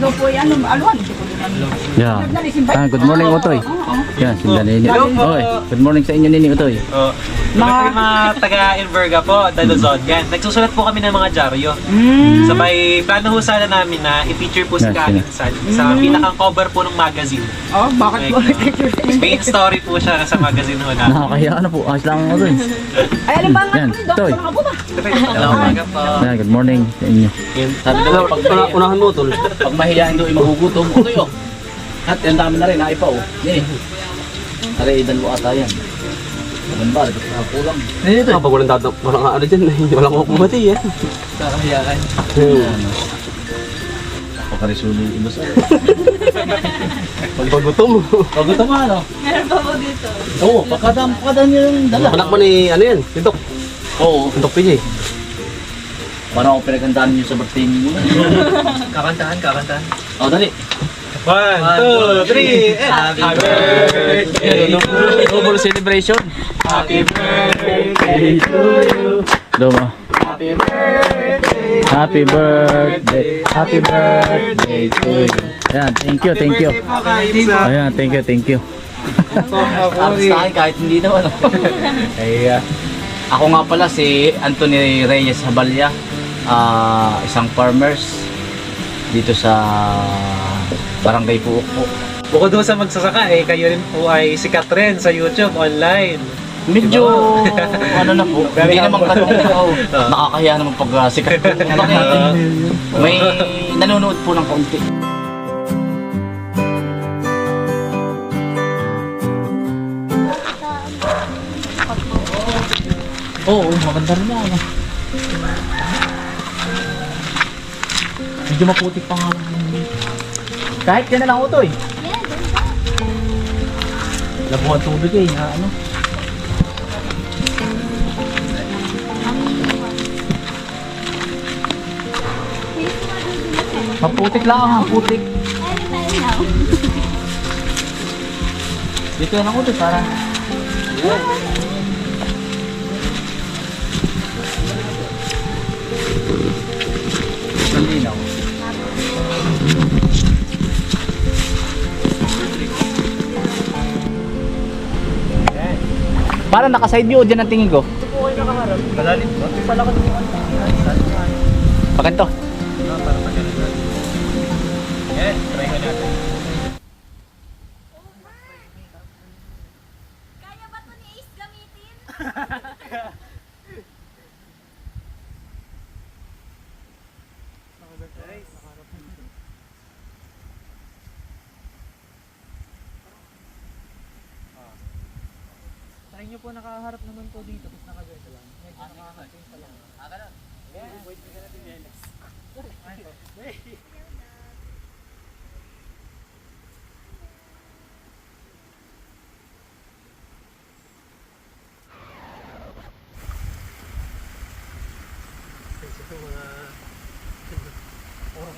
daw po yan, aluan. Yeah. Ah, good morning, Utoy. Yan, sinda Nini. Hello po. Oy, good morning sa inyo, Nini Utoy. Mga, mga taga-Inverga po, Daluzon. Yan, nagsusulat po kami ng mga dyaryo. Mm. Sabay, plano ho sana namin na i-feature po si Yes, Kain sa, sa pinakang cover po ng magazine. Oh, bakit po? Main story po siya sa magazine ho na. Nakakahiya ano po, ayos lang Utoy. Ay, ano ba nga Yan, po? Dok, Toy. po ba? Hello, umaga po. Yan, good morning sa inyo. Sabi nila, pag una, unahan mo, tol. Pag mahihain doon, magugutom. Utoy, oh. At yan dami na rin, naipa, oh. Yan eh. Tari, dalawa ata yan. Ano ba? Ito kulang. Eh, ito. Kapag walang data, walang ano dyan, walang kukumati eh. Kakahiyaan. Hmm. Pagkarisulo yung iba sa. Pag gutom. Pag ito nga, ano? Meron pa ba dito? Oo, pagkadam, pagkadam yung dala. Anak mo ni, ano yan, Tintok. Oo. Tintok PJ. Paano ako pinagandaan nyo sa birthday niyo? Kakantahan, kakantahan. Oh, dali. One, two, three, and happy birthday Double celebration. Happy birthday Doma. Happy birthday. Happy birthday to you. Yan, thank you, thank you. Ayan, thank you, thank you. Tapos sa akin kahit hindi naman. oh. Ay, ah, ako nga pala si Anthony Reyes Habalya, ah, isang farmers dito sa Barangay Puok po. Bukod doon sa magsasaka, eh, kayo rin po ay sikat rin sa YouTube, online. Medyo ano na po, hindi naman kanina oh, nakakahiya naman pag uh, sikat po. Bakit? May nanonood po ng kaunti. Oo, maganda rin yan. ah. Medyo maputik pa nga. Kahit yan na lang utoy. Labuhan tubig eh, na ano. Maputik lang, maputik. Dito na ako to para. Malinaw. Parang naka-side view dyan ang tingin ko. Malalim ba? Pala ko Paganto. Try ko natin. Kaya ba ito ni Ace gamitin? Sa inyo po nakaharap naman po dito, tapos nakagaya lang. Medyo nakakating pa lang. Puro ka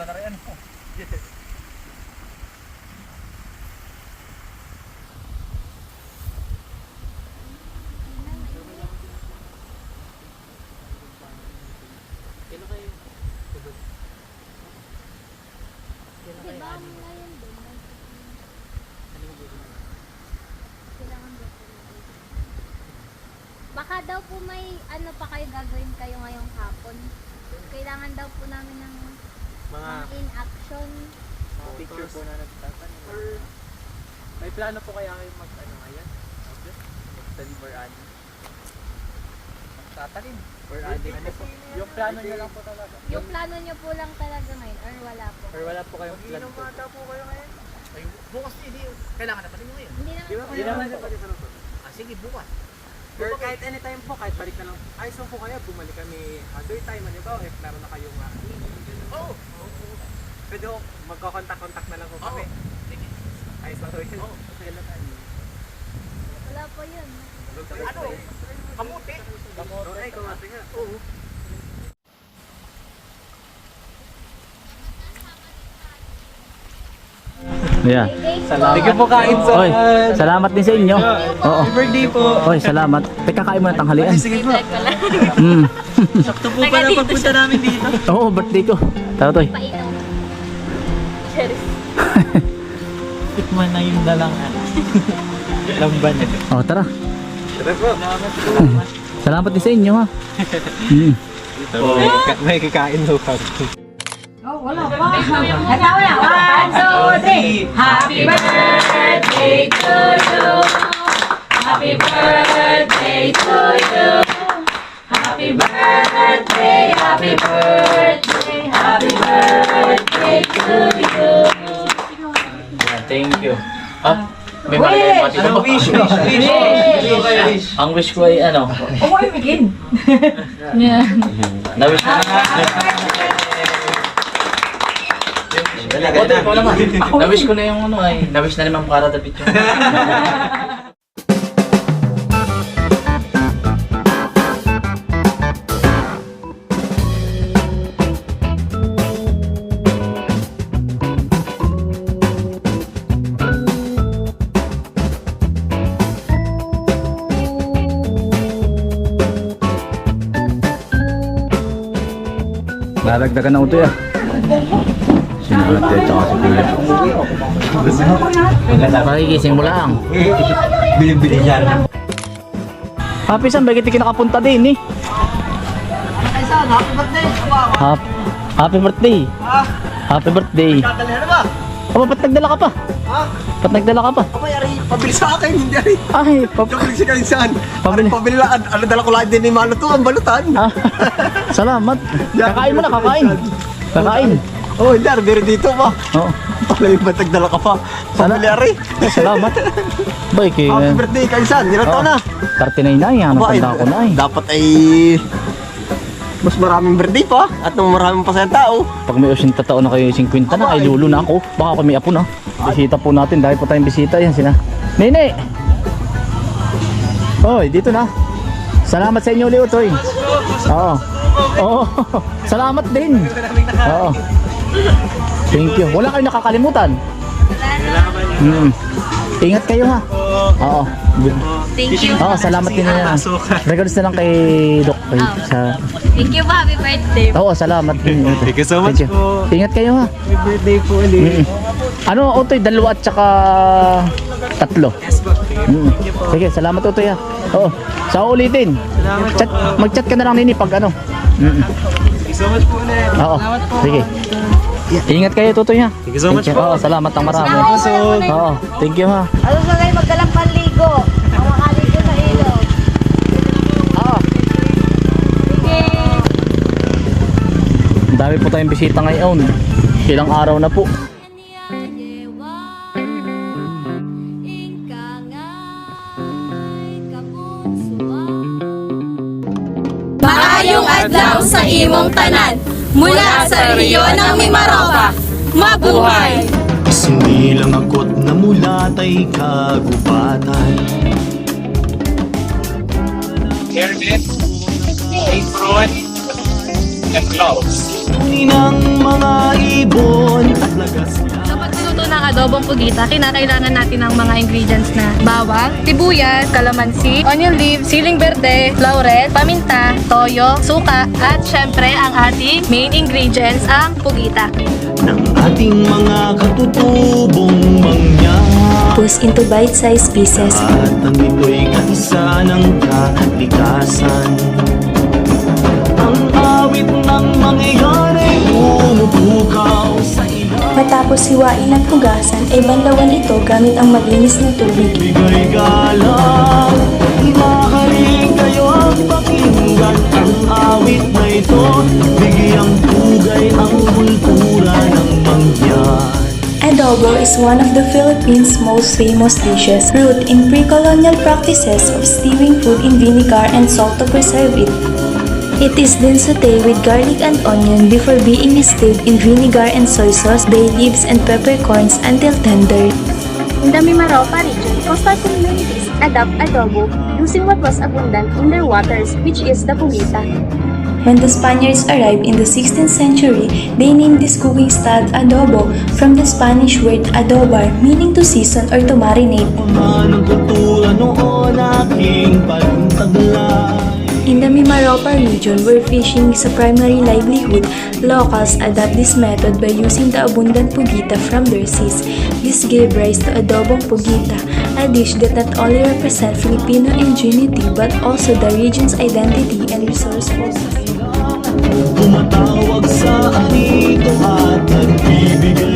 na rin ano? Yes. Di ba ngayon din? Kailangan ba po Baka daw po may ano pa kayo gagawin kayo ngayong hapon. Kailangan daw po namin ng Mga in action. picture po na nagtatanim. Or may plano po kaya kayo mag ano ngayon? Magtanim or ani? Magtatanim or ani? Ano po? Yung plano niyo lang po talaga. Yung plano nyo po lang talaga ngayon or wala po? Or wala po kayong plan po? po kayo ngayon? Ay, bukas hindi. Kailangan na pa rin ngayon. Hindi naman po. Hindi naman po. Ah, sige, bukas. Or kahit anytime po, kahit balik na lang. Ayos lang po kaya, bumalik kami other time, ano ba? If meron na kayong uh, Oo. Pwede ho, magkakontak-contact na lang po kami. Sige. Ayos lang po yun. Oo. Wala po yun. Ano? Kamuti. Kamote. Ay, kamote nga. Oo. Yeah. Thank you po kain sa... Oy, salamat din sa inyo. Oo. birthday po. Oy, salamat. Teka, kain mo ng tanghalian. Sige po. Mm. Sakto po pala pagpunta namin dito. Oo, birthday ko. Tara, Toy. Painom. Cheers. Tikman na yung dalang ano. Lamban. Oh, tara. Tara po. Salamat din sa inyo ha. Mm. May, kaka- may kakain daw kami. Oh, wala pa. Ito, wala. One, two, three. Happy birthday to you. Happy birthday to you. Happy birthday, happy birthday, happy birthday to you. Yan, thank you. Ah, may malagay pati ba? wish, wish, wish. Ang wish ko ay ano, Umuwi, begin. na-wish ko na nga. Ikaw naman. Na-wish ko na yung ano ay, na-wish na ni Ma'am Cara David yun. Lalagdagan na utoy ah. Sinulate at saka si Kuya. Pakigising mo lang. Bili-bili yan. Happy Sam, bakit di ka nakapunta din eh? Happy, happy birthday. Happy birthday. Dadalhin na ba? Aba, ba't nagdala ka pa? Ha? Ba't nagdala ka pa? Ari, pabili sa akin, hindi ari. Ay, pap Pabili sa kalinsan. Pabili. Pabili lang, ano dala ko lang din ni Mano to, ang balutan. ah, Salamat. Kakain mo na, kakain. Kakain. Oh, hindi, meron dito pa. Oo. Pala yung ba't nagdala ka pa? Pabili ari. Salamat. Bay, kay... Happy birthday, kalinsan. Nilang Oo. taon na. 39 na yan. Ang Aba, tanda ko na eh. Dapat ay mas maraming birthday pa at nung maraming pa sa tao. Pag may 80 taon na kayo 50 na, ay lulo na ako. Baka may apo na. Bisita po natin. Dahil po tayong bisita. Yan sina. Nene! Hoy, dito na. Salamat sa inyo ulit, Utoy. Oo. Oo. Salamat din. Oo. Thank you. Wala kayo nakakalimutan. Mm. Ingat kayo ha. Oo. Good. Thank you. Oo, salamat din na. Regards na lang kay Doc. Kay, sa, Thank you po. Happy birthday. Oo, salamat din. Thank you so much Thank you. po. Ingat kayo ha. Happy birthday po ulit. Mm. Ano, Otoy? Dalawa at saka tatlo. Mm. Sige, salamat Otoy ha. Oo. Sa ulitin. Chat, mag-chat ka na lang nini pag ano. Mm. Thank you so much po ulit. Oo. Sige. Ingat kayo Totoy ha. Thank you so much po. Oo, salamat ang marami. Oo, thank you ha. Ano sa kayo magdalang panligo? Ang makaligo sa ilog. Oo. Sige. Ang dami po tayong bisita ngayon. Ilang araw na po. Maayong adlaw sa imong tanan mula sa rehiyon ng Mimaropa. Mabuhay! Sumilang akot na mulat ay kagubatan Ng mga ibon at pagluluto ng adobong pugita, kinakailangan natin ng mga ingredients na bawang, sibuyas, kalamansi, onion leaves, siling berde, laurel, paminta, toyo, suka, at syempre ang ating main ingredients, ang pugita. ng ating mga katutubong mangya Pus into bite-sized pieces. At ang ito'y kaisa ng kalikasan Ang awit ng ay pumupukaw sa Matapos hiwain at hugasan, ay banlawan ito gamit ang malinis na tubig. Bigay galang Makaling kayo ang pakinggan Ang awit na ito Bigyang pugay ang kultura ng mangyan Adobo is one of the Philippines' most famous dishes, rooted in pre-colonial practices of stewing food in vinegar and salt to preserve it. It is then sautéed with garlic and onion before being stewed in vinegar and soy sauce, bay leaves, and peppercorns until tender. In the Mimaropa region, coastal communities adopt adobo using what was abundant in their waters, which is the pugita. When the Spaniards arrived in the 16th century, they named this cooking style adobo from the Spanish word adobar, meaning to season or to marinate. In the Mimaropa region, where fishing is a primary livelihood, locals adapt this method by using the abundant pugita from their seas. This gave rise to adobong pugita, a dish that not only represents Filipino ingenuity but also the region's identity and resourcefulness. Tumatawag sa anito at nagbibigay